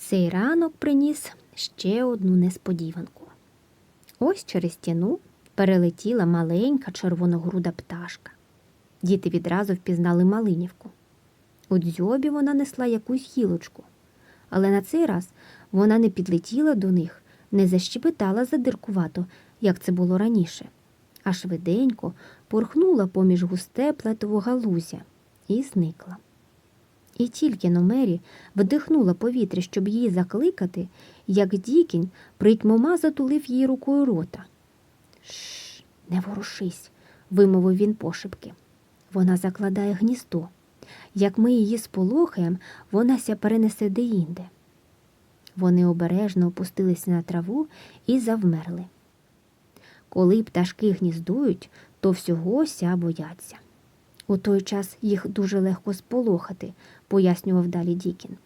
Цей ранок приніс ще одну несподіванку. Ось через стіну перелетіла маленька червоногруда пташка. Діти відразу впізнали Малинівку. У дзьобі вона несла якусь гілочку, але на цей раз вона не підлетіла до них, не защебетала задиркувато, як це було раніше, а швиденько порхнула поміж густе плетово галузя і зникла. І тільки но Мері вдихнула повітря, щоб її закликати, як Дікінь притьмома затулив її рукою рота. Шш, не ворушись, вимовив він пошепки. Вона закладає гніздо. Як ми її сполохаєм, вона ся перенесе деінде. Вони обережно опустилися на траву і завмерли. Коли пташки гніздують, то всього ся бояться. У той час їх дуже легко сполохати, пояснював далі Дікін.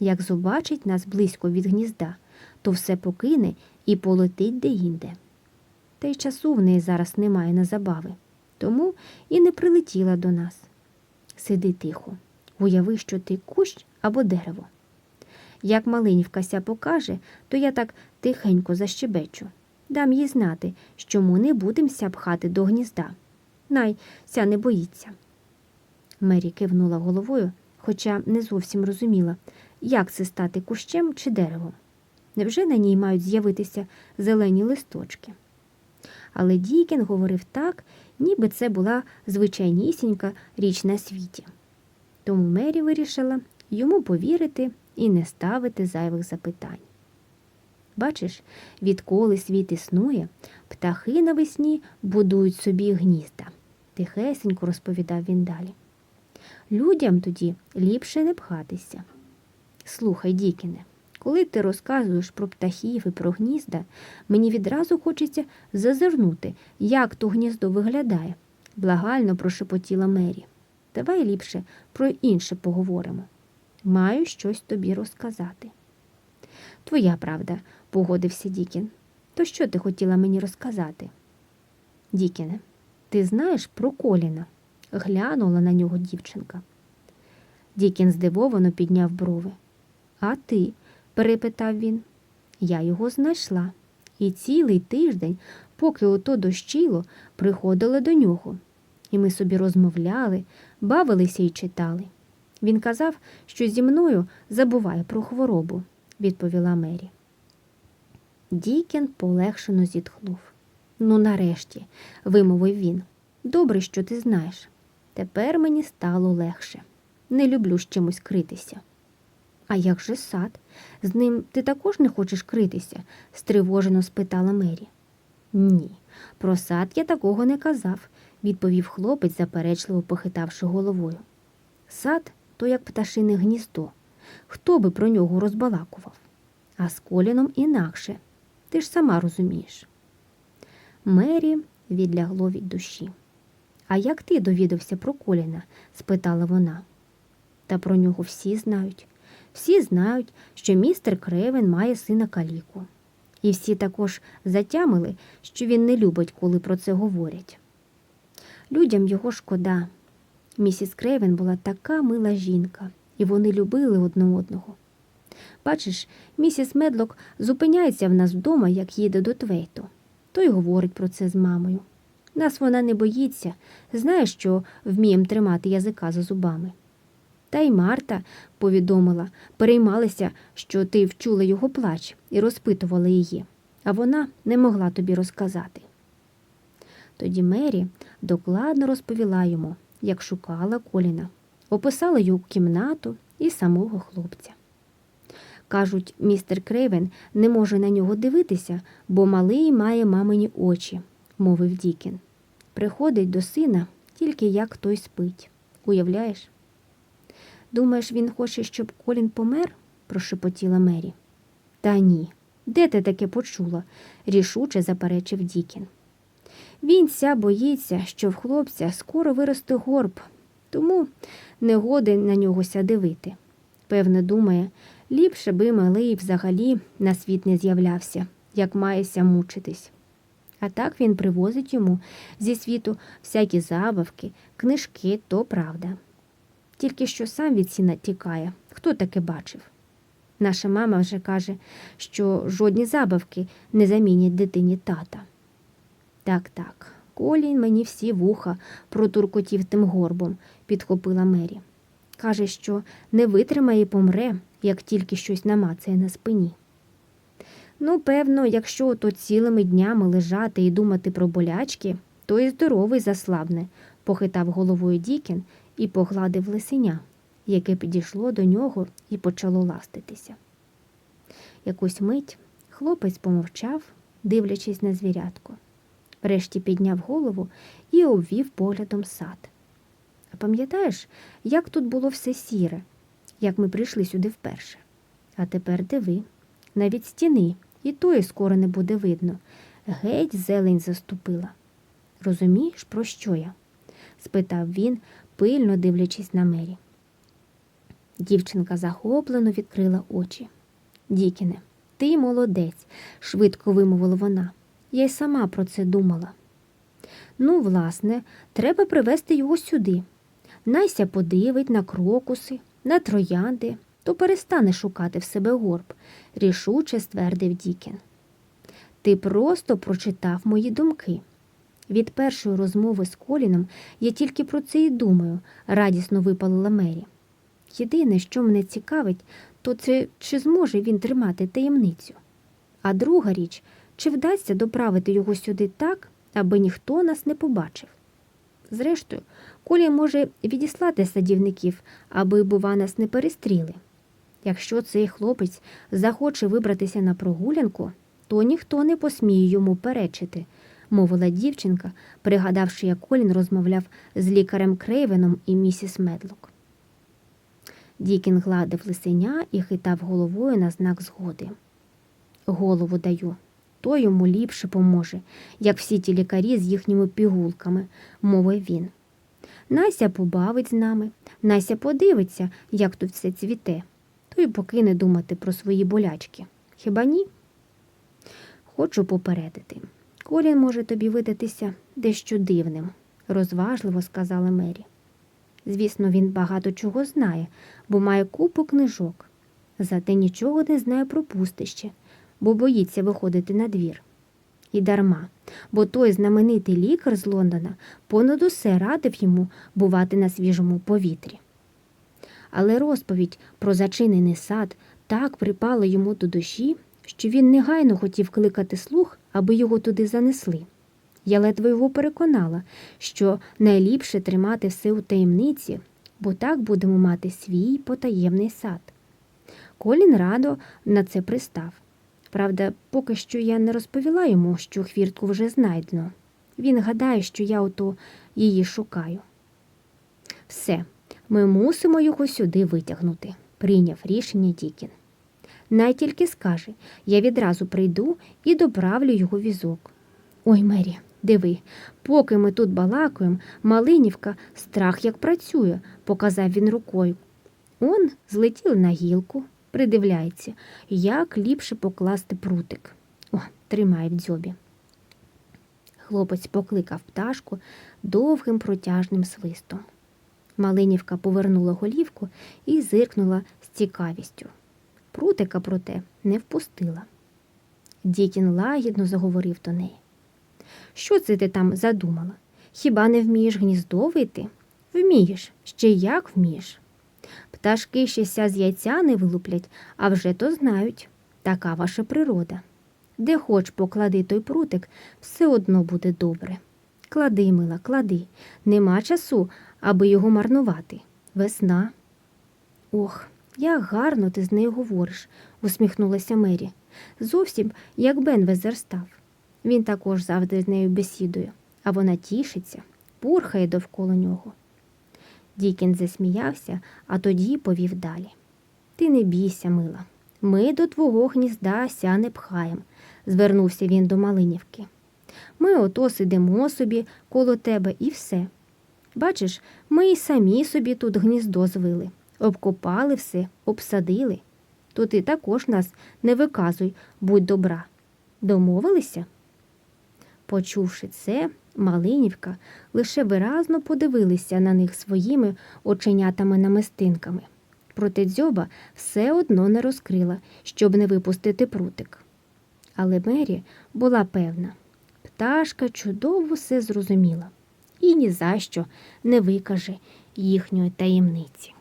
Як побачить нас близько від гнізда, то все покине і полетить деінде. Та й часу в неї зараз немає на забави, тому і не прилетіла до нас. Сиди тихо, уяви, що ти кущ або дерево. Як Малинівка ся покаже, то я так тихенько защебечу. Дам їй знати, що ми не будемся пхати до гнізда. Най ся не боїться. Мері кивнула головою, хоча не зовсім розуміла, як це стати кущем чи деревом. Невже на ній мають з'явитися зелені листочки? Але Дікін говорив так, ніби це була звичайнісінька річ на світі. Тому Мері вирішила йому повірити і не ставити зайвих запитань. Бачиш, відколи світ існує, птахи навесні будують собі гнізда, тихесенько розповідав він далі. Людям тоді ліпше не пхатися. Слухай, Дікіне, коли ти розказуєш про птахів і про гнізда, мені відразу хочеться зазирнути, як то гніздо виглядає, благально прошепотіла Мері. Давай ліпше про інше поговоримо. Маю щось тобі розказати. Твоя правда, погодився Дікін. То що ти хотіла мені розказати? Дікіне, ти знаєш про Коліна? глянула на нього дівчинка. Дікін здивовано підняв брови. А ти? перепитав він. Я його знайшла. І цілий тиждень, поки ото дощило, приходила до нього. І ми собі розмовляли, бавилися і читали. Він казав, що зі мною забуває про хворобу, відповіла Мері. Дікін полегшено зітхнув. Ну, нарешті, вимовив він. Добре, що ти знаєш. Тепер мені стало легше. Не люблю з чимось критися. А як же сад? З ним ти також не хочеш критися? стривожено спитала Мері. Ні, про сад я такого не казав, відповів хлопець, заперечливо похитавши головою. Сад то як пташине гніздо. Хто би про нього розбалакував? А з коліном інакше. Ти ж сама розумієш. Мері відлягло від душі. А як ти довідався про Коліна? спитала вона. Та про нього всі знають. Всі знають, що містер Кревен має сина каліку. І всі також затямили, що він не любить, коли про це говорять. Людям його шкода. Місіс Крейвен була така мила жінка, і вони любили одне одного. Бачиш, місіс Медлок зупиняється в нас вдома, як їде до Твейту. То й говорить про це з мамою. Нас вона не боїться, знає, що вмієм тримати язика за зубами. Та й Марта повідомила, переймалася, що ти вчула його плач і розпитувала її, а вона не могла тобі розказати. Тоді Мері докладно розповіла йому, як шукала Коліна, описала його кімнату і самого хлопця. Кажуть, містер Крейвен не може на нього дивитися, бо малий має мамині очі, мовив Дікін. Приходить до сина тільки як той спить. Уявляєш? Думаєш, він хоче, щоб Колін помер? прошепотіла Мері. Та ні. Де ти таке почула? рішуче заперечив Дікін. Він ся боїться, що в хлопця скоро виросте горб, тому не годен на нього ся дивити. Певне, думає, ліпше би малий взагалі на світ не з'являвся, як мається мучитись. А так він привозить йому зі світу всякі забавки, книжки, то правда. Тільки що сам від сіна тікає, хто таке бачив. Наша мама вже каже, що жодні забавки не замінять дитині тата. Так, так, колінь мені всі вуха протуркотів тим горбом, підхопила Мері. Каже, що не витримає і помре, як тільки щось намацає на спині. Ну, певно, якщо ото цілими днями лежати і думати про болячки, то і здоровий заслабне, похитав головою Дікін і погладив лисеня, яке підійшло до нього і почало ластитися. Якусь мить хлопець помовчав, дивлячись на звірятко. Врешті підняв голову і обвів поглядом сад. А пам'ятаєш, як тут було все сіре, як ми прийшли сюди вперше? А тепер диви, навіть стіни, і тої скоро не буде видно. Геть зелень заступила. Розумієш, про що я? спитав він, пильно дивлячись на мері. Дівчинка захоплено відкрила очі. Дікіне, ти молодець, швидко вимовила вона. Я й сама про це думала. Ну, власне, треба привезти його сюди. Найся подивить на крокуси, на троянди, то перестане шукати в себе горб, рішуче ствердив Дікін. Ти просто прочитав мої думки. Від першої розмови з Коліном я тільки про це і думаю, радісно випалила Мері. Єдине, що мене цікавить, то це чи зможе він тримати таємницю. А друга річ, чи вдасться доправити його сюди так, аби ніхто нас не побачив. Зрештою, Колі може відіслати садівників, аби, бува, нас не перестріли. Якщо цей хлопець захоче вибратися на прогулянку, то ніхто не посміє йому перечити, мовила дівчинка, пригадавши, як Колін розмовляв з лікарем Крейвеном і місіс Медлок. Дікін гладив лисеня і хитав головою на знак згоди. Голову даю, то йому ліпше поможе, як всі ті лікарі з їхніми пігулками, мовив він. Нася побавить з нами, Нася подивиться, як тут все цвіте, то й покине думати про свої болячки. Хіба ні? Хочу попередити. Колін може тобі видатися дещо дивним, розважливо сказала Мері. Звісно, він багато чого знає, бо має купу книжок. Зате нічого не знає про пустище, бо боїться виходити на двір. І дарма, бо той знаменитий лікар з Лондона понад усе радив йому бувати на свіжому повітрі. Але розповідь про зачинений сад так припала йому до душі, що він негайно хотів кликати слух, аби його туди занесли. Я ледве його переконала, що найліпше тримати все у таємниці, бо так будемо мати свій потаємний сад. Колін радо на це пристав. Правда, поки що я не розповіла йому, що хвіртку вже знайдено. Він гадає, що я ото її шукаю. Все, ми мусимо його сюди витягнути, прийняв рішення Дікін. Най тільки скаже, я відразу прийду і доправлю його візок. Ой, Мері, диви, поки ми тут балакаємо, Малинівка страх як працює, показав він рукою. Он злетіли на гілку, придивляється, як ліпше покласти прутик. О, тримає в дзьобі. Хлопець покликав пташку довгим протяжним свистом. Малинівка повернула голівку і зиркнула з цікавістю. Прутика, проте, не впустила. Дікін лагідно заговорив до неї. Що це ти там задумала? Хіба не вмієш гніздо вити? Вмієш, ще як вмієш. Пташки ще ся з яйця не вилуплять, а вже то знають. Така ваша природа. Де хоч поклади той прутик, все одно буде добре. Клади, мила, клади. Нема часу, аби його марнувати. Весна. Ох, як гарно ти з нею говориш, усміхнулася Мері. Зовсім як Бен Везерстав. Він також завжди з нею бесідує, а вона тішиться, пурхає довкола нього. Дікін засміявся, а тоді повів далі. Ти не бійся, мила. Ми до твого гнізда ся не пхаєм, звернувся він до Малинівки. Ми ото сидимо собі коло тебе і все. Бачиш, ми й самі собі тут гніздо звили, обкопали все, обсадили. То ти також нас не виказуй, будь добра. Домовилися? Почувши це, Малинівка лише виразно подивилися на них своїми оченятами намистинками. проти дзьоба все одно не розкрила, щоб не випустити прутик. Але Мері була певна, пташка чудово все зрозуміла і ні за що не викаже їхньої таємниці.